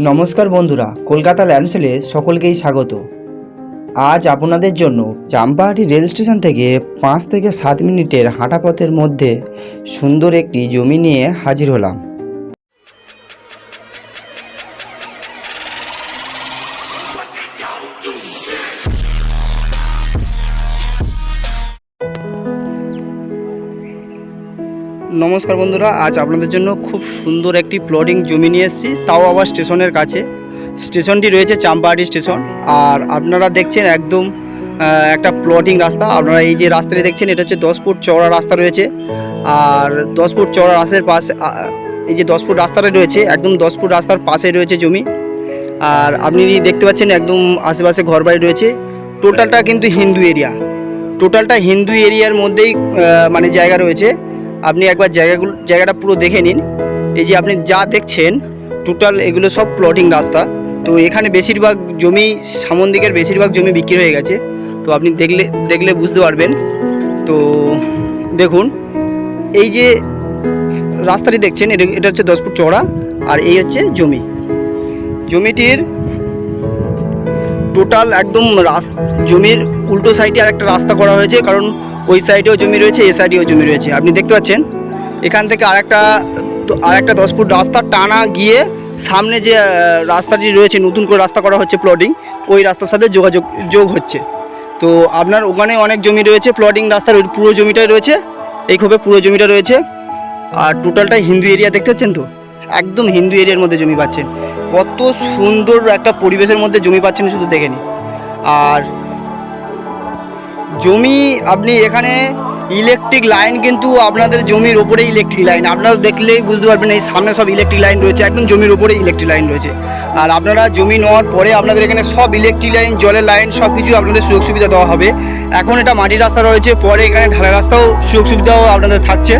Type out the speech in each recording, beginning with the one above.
নমস্কার বন্ধুরা, কলকাতা ল্যান্ডসেলে সকলকেই স্বাগত। আজ আপনাদের জন্য চাম্পাহাটি রেল স্টেশন থেকে পাঁচ থেকে সাত মিনিটের হাঁটা পথের মধ্যে সুন্দর একটি জমি নিয়ে হাজির হলাম। নমস্কার বন্ধুরা, আজ আপনাদের জন্য খুব সুন্দর একটি প্লটিং জমি নিয়ে এসেছি। তাও আবার স্টেশনের কাছে। স্টেশনটি রয়েছে চাম্পাহাটি স্টেশন। আর আপনারা দেখছেন একদম একটা প্লটিং রাস্তা। আপনারা এই যে রাস্তাটি দেখছেন, এটা হচ্ছে দশ ফুট চওড়া রাস্তা রয়েছে। আর দশ ফুট চওড়া রাস্তার পাশে এই যে দশ ফুট রাস্তাটা রয়েছে, একদম দশ ফুট রাস্তার পাশে রয়েছে জমি। আর আপনি দেখতে পাচ্ছেন একদম আশেপাশে ঘরবাড়ি রয়েছে। টোটালটা কিন্তু হিন্দু এরিয়া টোটালটা হিন্দু এরিয়ার মধ্যেই মানে জায়গা রয়েছে। আপনি একবার জায়গাগুলো জায়গাটা পুরো দেখে নিন। এই যে আপনি যা দেখছেন টোটাল এগুলো সব প্লটিং রাস্তা। তো এখানে বেশিরভাগ জমি সামন দিকের বেশিরভাগ জমি বিক্রি হয়ে গেছে। তো আপনি দেখলে দেখলে বুঝতে পারবেন। তো দেখুন, এই যে রাস্তাটি দেখছেন, এটা এটা হচ্ছে দশ ফুট চওড়া, আর এই হচ্ছে জমি। জমিটির টোটাল একদম জমির উল্টো সাইডে আর একটা রাস্তা করা হয়েছে, কারণ ওই সাইডেও জমি রয়েছে, এ সাইডেও জমি রয়েছে। আপনি দেখতে পাচ্ছেন, এখান থেকে আরেকটা আর একটা দশ ফুট রাস্তা টানা গিয়ে সামনে যে রাস্তাটি রয়েছে, নতুন করে রাস্তা করা হচ্ছে প্লটিং ওই রাস্তার সাথে যোগাযোগ, যোগ হচ্ছে। তো আপনার ওখানে অনেক জমি রয়েছে প্লটিং রাস্তার পুরো জমিটাই রয়েছে, এই খোপে পুরো জমিটা রয়েছে। আর টোটালটাই হিন্দু এরিয়া দেখতে পাচ্ছেন তো? একদম হিন্দু এরিয়ার মধ্যে জমি পাচ্ছেন। কত সুন্দর একটা পরিবেশের মধ্যে জমি পাচ্ছেন শুধু দেখে নিন আর জমি আপনি এখানে ইলেকট্রিক লাইন কিন্তু আপনাদের জমির ওপরে ইলেকট্রিক লাইন আপনারা দেখলেই বুঝতে পারবেন এই সামনে সব ইলেকট্রিক লাইন রয়েছে, একদম জমির ওপরে ইলেকট্রিক লাইন রয়েছে। আর আপনারা জমি নেওয়ার পরে আপনাদের এখানে সব ইলেকট্রিক লাইন জলের লাইন সব কিছু আপনাদের সুযোগ সুবিধা দেওয়া হবে। এখন এটা মাটির রাস্তা রয়েছে, পরে এখানে ঢালা রাস্তাও সুযোগ সুবিধাও আপনাদের থাকছে।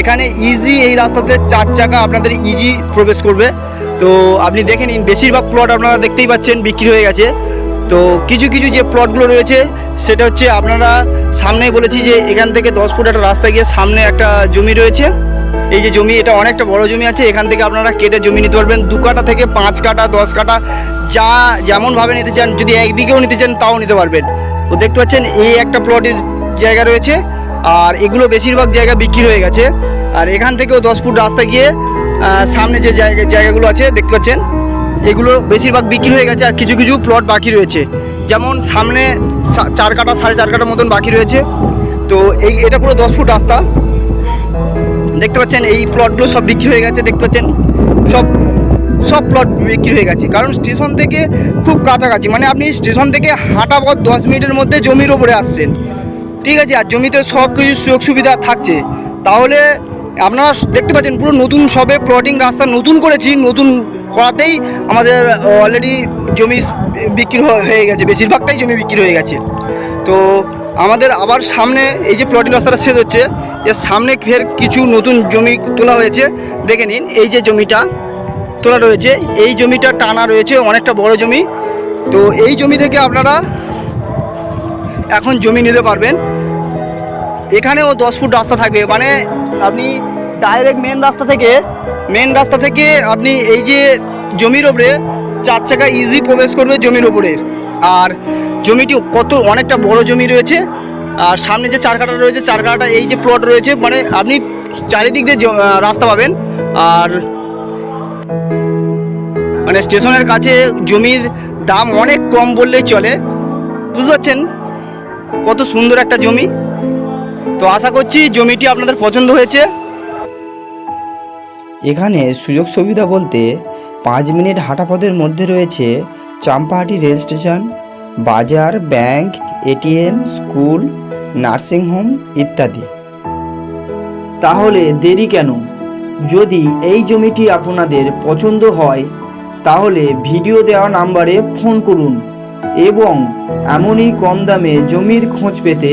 এখানে ইজি এই রাস্তাতে চার চাকা আপনাদের ইজি প্রবেশ করবে। তো আপনি দেখে নিন, বেশিরভাগ প্লট আপনারা দেখতেই পাচ্ছেন, বিক্রি হয়ে গেছে। তো কিছু কিছু যে প্লটগুলো রয়েছে, সেটা হচ্ছে আপনারা সামনেই বলেছি যে এখান থেকে দশ ফুট একটা রাস্তা গিয়ে সামনে একটা জমি রয়েছে। এই যে জমি, এটা অনেকটা বড় জমি আছে, এখান থেকে আপনারা কেটে জমি নিতে পারবেন। দু কাটা থেকে পাঁচ কাটা, দশ কাটা, যা যেমনভাবে নিতে চান, যদি একদিকেও নিতে চান, তাও নিতে পারবেন। তো দেখতে পাচ্ছেন, এই একটা প্লটের জায়গা রয়েছে। আর এগুলো বেশিরভাগ জায়গা বিক্রি হয়ে গেছে। আর এখান থেকেও দশ ফুট রাস্তা গিয়ে সামনে যে জায়গা জায়গাগুলো আছে, দেখতে পাচ্ছেন? এগুলো বেশিরভাগ বিক্রি হয়ে গেছে আর কিছু কিছু প্লট বাকি রয়েছে। যেমন সামনে চার কাটা, সাড়ে চার কাটার মতন বাকি রয়েছে। তো এই এটা পুরো দশ ফুট রাস্তা। দেখতে পাচ্ছেন, এই প্লটগুলো সব বিক্রি হয়ে গেছে, দেখতে পাচ্ছেন? সব সব প্লট বিক্রি হয়ে গেছে। কারণ স্টেশন থেকে খুব কাছাকাছি। মানে আপনি স্টেশন থেকে হাঁটা পথ দশ মিনিটের মধ্যে জমির ওপরে আসছেন। ঠিক আছে, আর জমিতে সব কিছু সুযোগ সুবিধা থাকছে। তাহলে আপনারা দেখতে পাচ্ছেন, পুরো নতুন সবে প্লটিং রাস্তা নতুন করেছি, নতুন করাতেই আমাদের অলরেডি জমি বিক্রি হয়ে গেছে, বেশিরভাগটাই জমি বিক্রি হয়ে গেছে। তো আমাদের আবার সামনে এই যে প্লটিং রাস্তাটা শেষ হচ্ছে, এর সামনে ফের কিছু নতুন জমি তোলা হয়েছে। দেখে নিন, এই যে জমিটা তোলা রয়েছে, এই জমিটা টানা রয়েছে, অনেকটা বড় জমি। তো এই জমি থেকে আপনারা এখন জমি নিতে পারবেন। এখানেও দশ ফুট রাস্তা থাকবে। মানে আপনি ডাইরেক্ট মেন রাস্তা থেকে মেন রাস্তা থেকে আপনি এই যে জমির ওপরে চার চাকা ইজি প্রবেশ করবে জমির ওপরে। আর জমিটি কত, অনেকটা বড় জমি রয়েছে। আর সামনে যে চার কাটা রয়েছে, চার কাটা এই যে প্লট রয়েছে মানে আপনি চারিদিক দিয়ে রাস্তা পাবেন। আর মানে স্টেশনের কাছে জমির দাম অনেক কম বললেই চলে। বুঝতে পারছেন? কত সুন্দর একটা জমি। তো আশা করছি জমিটি আপনাদের পছন্দ হয়েছে। এখানে সুযোগ সুবিধা বলতে পাঁচ মিনিট হাঁটাপথের মধ্যে রয়েছে চাম্পাহাটি রেল স্টেশন, বাজার, bank, ATM, school nursing home ইত্যাদি। তাহলে দেরি কেন? যদি এই জমিটি আপনাদের পছন্দ হয়, তাহলে ভিডিও দেওয়া নাম্বারে ফোন করুন এবং এমনই কম দামে জমির খোঁজ পেতে